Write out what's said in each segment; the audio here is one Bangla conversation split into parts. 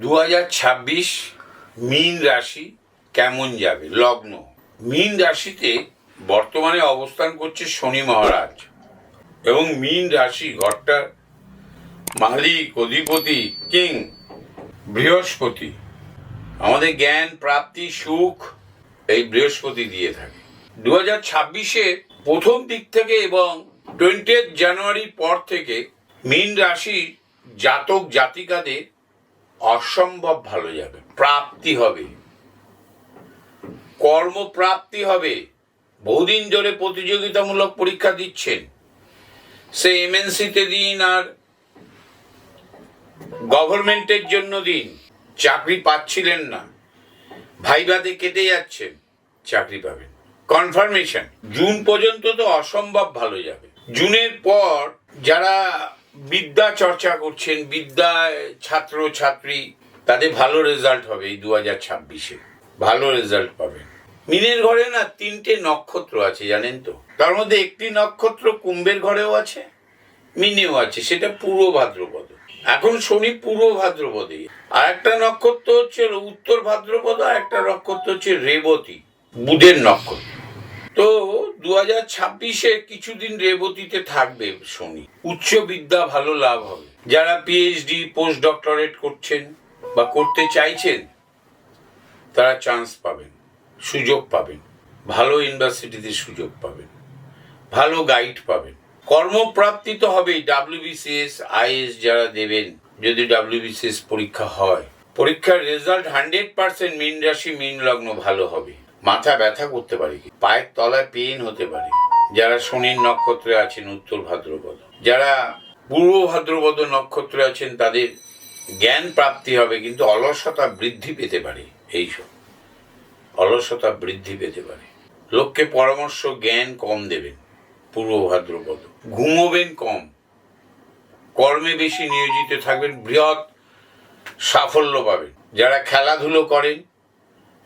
দু মীন রাশি কেমন যাবে? লগ্ন। মীন রাশিতে বর্তমানে অবস্থান করছে শনি মহারাজ এবং মীন রাশি ঘরটার মালিক, অধিপতি, কিং, বৃহস্পতি। আমাদের জ্ঞান, প্রাপ্তি, সুখ এই বৃহস্পতি দিয়ে থাকে। দু হাজার প্রথম দিক থেকে এবং টোয়েন্টি জানুয়ারির পর থেকে মীন রাশি জাতক জাতিকাদের অসম্ভব ভালো যাবে, প্রাপ্তি হবে। কর্মপ্রাপ্তি হবে। বহুদিন ধরে প্রতিযোগিতামূলক পরীক্ষা দিচ্ছেন। সে এমএনসিতে দিন আর গভর্নমেন্টের জন্য দিন। চাকরি পাচ্ছিলেন না। ভাইবাদে কেটে যাচ্ছেন। চাকরি পাবেন। কনফার্মেশন, জুন পর্যন্ত তো অসম্ভব ভালো যাবে। জুনের পর যারা বিদ্যা চর্চা করছেন বিদ্যায় ছাত্র ছাত্রী তাদের ভালো রেজাল্ট হবে এই দু হাজার ছাব্বিশে। ভালো রেজাল্ট পাবেন। মিনের ঘরে না তিনটে নক্ষত্র আছে, জানেন তো? তার মধ্যে একটি নক্ষত্র কুম্ভের ঘরেও আছে, মিনেও আছে, সেটা পূর্ব ভাদ্রপদ। এখন শনি পূর্ব ভাদ্রপদে। আর একটা নক্ষত্র হচ্ছে উত্তর ভাদ্রপদ, আর একটা নক্ষত্র হচ্ছে রেবতী, বুধের নক্ষত্র। তো দু হাজার ছাব্বিশে কিছুদিন রেবতীতে থাকবে শনি। উচ্চ বিদ্যা ভালো লাভ হবে। যারা পিএইচডি পোস্ট ডক্টরেট করছেন বা করতে চাইছেন, তারা চান্স পাবেন, সুযোগ পাবেন, ভালো ইউনিভার্সিটিতে সুযোগ পাবেন, ভালো গাইড পাবেন। কর্মপ্রাপ্তি তো হবেই ডাব্লিউবিসিএস আইএস যারা দেবেন, যদি ডাব্লিউবিসিএস পরীক্ষা হয়। পরীক্ষার রেজাল্ট হান্ড্রেড পার্সেন্ট মিন রাশি, মিন লগ্ন ভালো হবে। মাথা ব্যথা করতে পারে কি? পায়ের তলায় পেন হতে পারে। যারা শনির নক্ষত্রে আছেন, উত্তর ভাদ্রপদ। যারা পূর্ব ভাদ্রপদ নক্ষত্রে আছেন, তাদের জ্ঞান প্রাপ্তি হবে, কিন্তু অলসতা বৃদ্ধি পেতে পারে এইসব। অলসতা বৃদ্ধি পেতে পারে। লোককে পরামর্শ, জ্ঞান কম দেবেন পূর্ব ভাদ্রপদ। ঘুমোবেন কম। কর্মে বেশি নিয়োজিত থাকবেন, বৃহৎ সাফল্য পাবেন। যারা খেলাধুলো করেন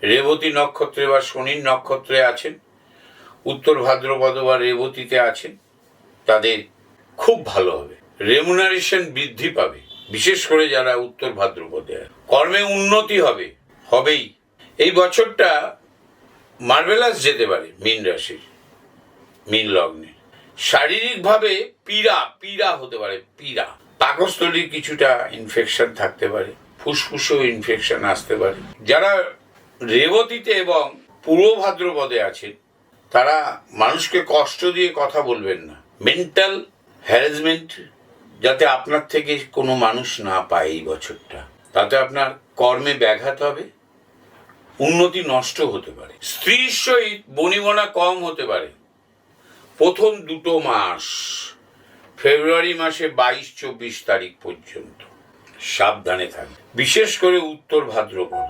রেবতী নক্ষত্রে বা শনির নক্ষত্রে আছেন, উত্তর ভাদ্রপদ বা রেবতীতে আছেন, তাদের খুব ভালো হবে। রেমুনারেশন বৃদ্ধি পাবে, বিশেষ করে যারা উত্তর ভাদ্রপদে। কর্মে উন্নতি হবে, হবেই। এই বছরটা মার্বেলাস যেতে পারে মীন রাশির, মীন লগ্নে শারীরিকভাবে পীড়া পীড়া হতে পারে, পীড়া। পাকস্থলীর কিছুটা ইনফেকশন থাকতে পারে, ফুসফুসেও ইনফেকশন আসতে পারে। যারা রেবতীতে এবং পূর্ব ভাদ্রপদে আছেন, তারা মানুষকে কষ্ট দিয়ে কথা বলবেন না। মেন্টাল হ্যারাসমেন্ট যাতে আপনার থেকে কোনো মানুষ না পায় এই বছরটা। তাতে আপনার কর্মে ব্যাঘাত হবে, উন্নতি নষ্ট হতে পারে। স্ত্রীর সহিত বনিবনা কম হতে পারে। প্রথম দুটো মাস, ফেব্রুয়ারি মাসে বাইশ, চব্বিশ তারিখ পর্যন্ত। সাবধানে থাকবে বিশেষ করে উত্তর ভাদ্রপদ।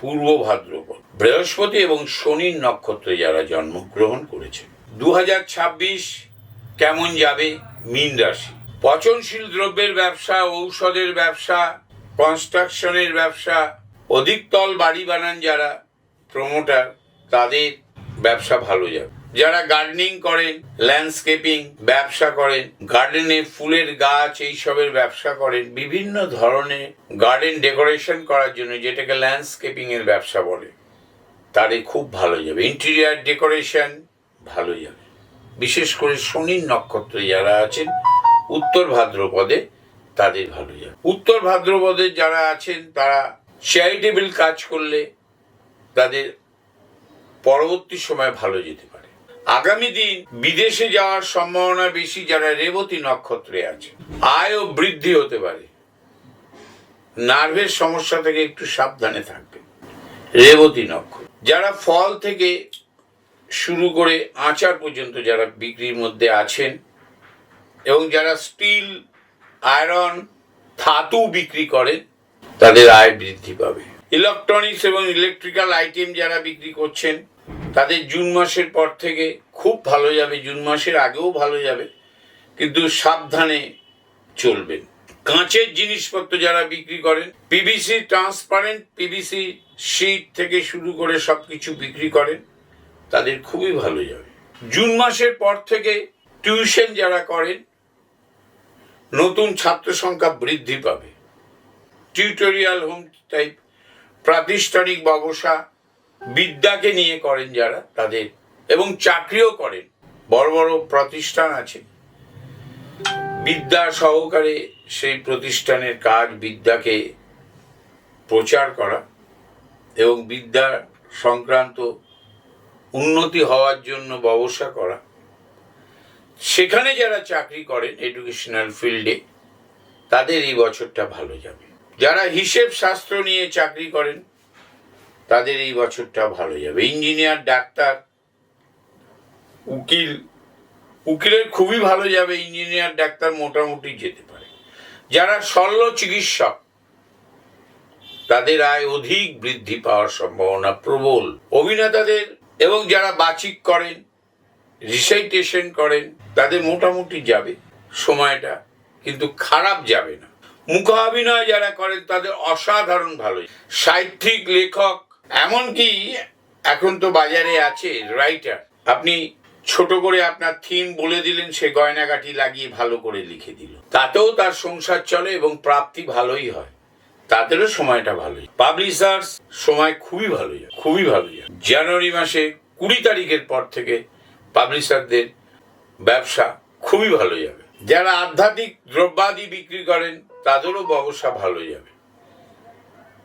পূর্ব ভাদ্রপদ। বৃহস্পতি এবং শনির নক্ষত্রে যারা জন্মগ্রহণ করেছেন দু কেমন যাবে? মীন রাশি। পচনশীল দ্রব্যের ব্যবসা, ঔষধের ব্যবসা, কনস্ট্রাকশনের ব্যবসা অধিকতল বাড়ি বানান যারা প্রমোটার তাদের ব্যবসা ভালো যাবে। যারা গার্ডেনিং করেন ল্যান্ডস্কেপিং ব্যবসা করেন গার্ডেনে ফুলের গাছ এইসবের ব্যবসা করেন বিভিন্ন ধরনের গার্ডেন ডেকোরেশন করার জন্য যেটাকে ল্যান্ডস্কেপিং এর ব্যবসা বলে, তারে খুব ভালো যাবে। ইন্টেরিয়ার ডেকোরেশন ভালো যাবে। বিশেষ করে শনির নক্ষত্রে যারা আছেন, উত্তর ভাদ্রপদে তাদের ভালো যাবে। উত্তর ভাদ্রপদে যারা আছেন, তারা চ্যারিটেবল কাজ করলে তাদের পরবর্তী সময় ভালো যেতে পারে। আগামী দিন বিদেশে যাওয়ার সম্ভাবনা বেশি যারা রেবতী নক্ষত্রে আছে। আয়ও বৃদ্ধি হতে পারে। নার্ভের সমস্যা থেকে একটু সাবধানে থাকবে। রেবতী নক্ষত্র। যারা ফল থেকে শুরু করে আচার পর্যন্ত যারা বিক্রির মধ্যে আছেন এবং যারা স্টিল, আয়রন, ধাতু বিক্রি করেন, তাদের আয় বৃদ্ধি পাবে। ইলেকট্রনিক্স এবং ইলেকট্রিক্যাল আইটেম যারা বিক্রি করছেন তাদের জুন মাসের পর থেকে খুব ভালো যাবে, জুন মাসের আগেও ভালো যাবে, কিন্তু সাবধানে চলবেন। কাঁচের জিনিসপত্র যারা বিক্রি করেন পিভিসি ট্রান্সপারেন্ট পিভিসি শিট থেকে শুরু করে সব কিছু বিক্রি করেন, তাদের খুবই ভালো যাবে। জুন মাসের পর থেকে টিউশন যারা করেন, নতুন ছাত্র সংখ্যা বৃদ্ধি পাবে। টিউটোরিয়াল হোম টাইপ প্রাতিষ্ঠানিক ব্যবসা বিদ্যাকে নিয়ে করেন যারা, তাদের, এবং চাকরিও করেন। বড় বড় প্রতিষ্ঠান আছে। বিদ্যা সহকারে সেই প্রতিষ্ঠানের কাজ বিদ্যাকে প্রচার করা এবং বিদ্যা সংক্রান্ত উন্নতি হওয়ার জন্য ব্যবসা করা। সেখানে যারা চাকরি করেন এডুকেশনাল ফিল্ডে তাদের এই বছরটা ভালো যাবে। যারা হিসেব শাস্ত্র নিয়ে চাকরি করেন তাদের এই বছরটা ভালো যাবে। ইঞ্জিনিয়ার, ডাক্তার, উকিল, উকিলের খুবই ভালো যাবে, ইঞ্জিনিয়ার, ডাক্তার মোটামুটি যেতে পারে। যারা শল্য চিকিৎসক, তাদের আয় অধিক বৃদ্ধি পাওয়ার সম্ভাবনা প্রবল। অভিনেতাদের এবং যারা বাচিক করেন, রিসাইটেশন করেন, তাদের মোটামুটি যাবে। সময়টা কিন্তু খারাপ যাবে না। মুখাভিনয় যারা করেন, তাদের অসাধারণ ভালো। সাহিত্যিক, লেখক এমনকি এখন তো বাজারে আছে রাইটার আপনি ছোট করে আপনার থিম বলে দিলেন, সে গয়নাগাটি লাগিয়ে ভালো করে লিখে দিল। তাতেও তার সংসার চলে এবং প্রাপ্তি ভালোই হয়। তাদেরও সময়টা ভালোই। পাবলিশার্স সময় খুবই ভালো যায় খুবই ভালো যায় জানুয়ারি মাসে কুড়ি তারিখের পর থেকে পাবলিশারদের ব্যবসা খুবই ভালো যাবে যারা আধ্যাত্মিক দ্রব্যাদি বিক্রি করেন, তাদেরও ব্যবসা ভালো যাবে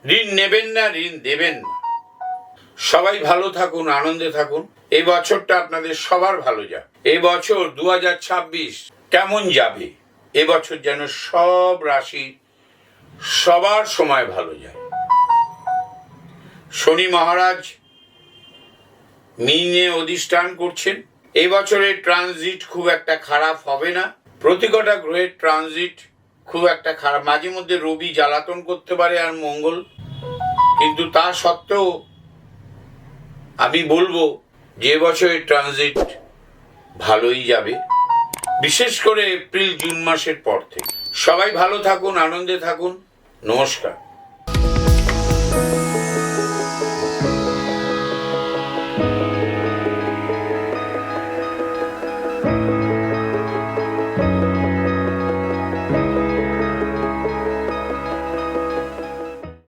ঋণ নেবেন না, ঋণ দেবেন না। সবাই ভালো থাকুন, আনন্দে থাকুন। এই বছরটা আপনাদের সবার ভালো যাক। এই বছর দু হাজার ছাব্বিশ কেমন যাবে? এবছর যেন সব রাশি সবার সময় ভালো যায়। শনি মহারাজ মিনে অধিষ্ঠান করছেন। এই বছরের ট্রানজিট খুব একটা খারাপ হবে না। প্রতিকটা গ্রহের ট্রানজিট খুব একটা খারাপ। মাঝে মধ্যে রবি জ্বালাতন করতে পারে আর মঙ্গল। কিন্তু তা সত্ত্বেও আমি বলব, যে বছরের ট্রানজিট ভালোই যাবে। বিশেষ করে এপ্রিল, জুন মাসের পর থেকে। সবাই ভালো থাকুন, আনন্দে থাকুন। নমস্কার।